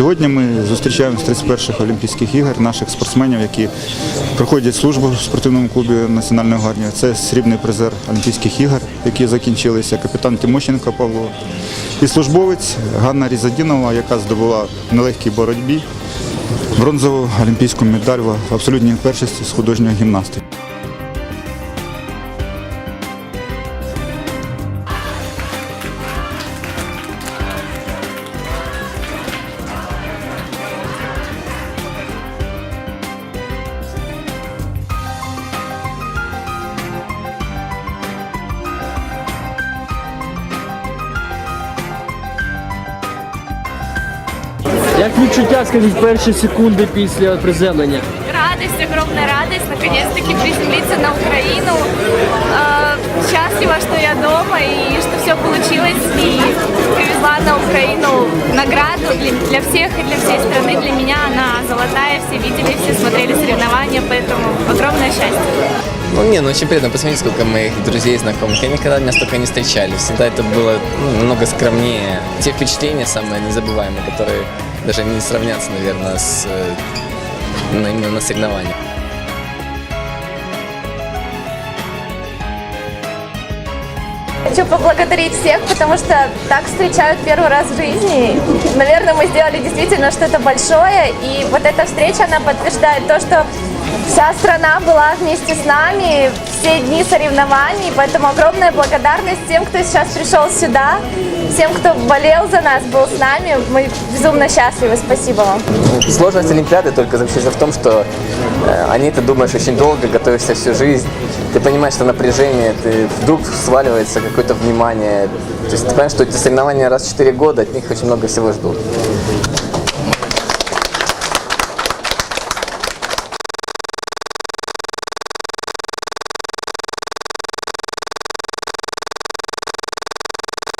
Сьогодні ми зустрічаємо з 31-х Олімпійських ігор наших спортсменів, які проходять службу в спортивному клубі Національної гвардії. Це срібний призер Олімпійських ігор, які закінчилися, капітан Тимощенко Павло. І службовець Ганна Різадінова, яка здобула в нелегкій боротьбі бронзову олімпійську медаль в абсолютній першості з художньої гімнастики. Як відчуття, скажіть, перші секунди після приземлення? Радость, огромная радость, наконец-таки приземлиться на Украину. Э, Счастлива, что я дома и что все получилось. И привезла на Украину награду для, для всех и для всей страны. Для меня она золотая, все видели, все смотрели соревнования, поэтому огромное счастье. Ну, не, ну очень приятно посмотреть, сколько моих друзей, знакомых. Я никогда меня столько не встречали. Всегда это было ну, намного скромнее. Те впечатления самые незабываемые, которые даже не сравнятся, наверное, с э, ну, именно на соревнованиях. Хочу поблагодарить всех, потому что так встречают первый раз в жизни. Наверное, мы сделали действительно что-то большое, и вот эта встреча, она подтверждает то, что вся страна была вместе с нами все дни соревнований, поэтому огромная благодарность тем, кто сейчас пришел сюда, всем, кто болел за нас, был с нами. Мы безумно счастливы. Спасибо вам. Сложность Олимпиады только заключается в том, что э, о ней ты думаешь очень долго, готовишься всю жизнь. Ты понимаешь, что напряжение, ты вдруг сваливается какое-то внимание. То есть ты понимаешь, что эти соревнования раз в 4 года, от них очень много всего ждут.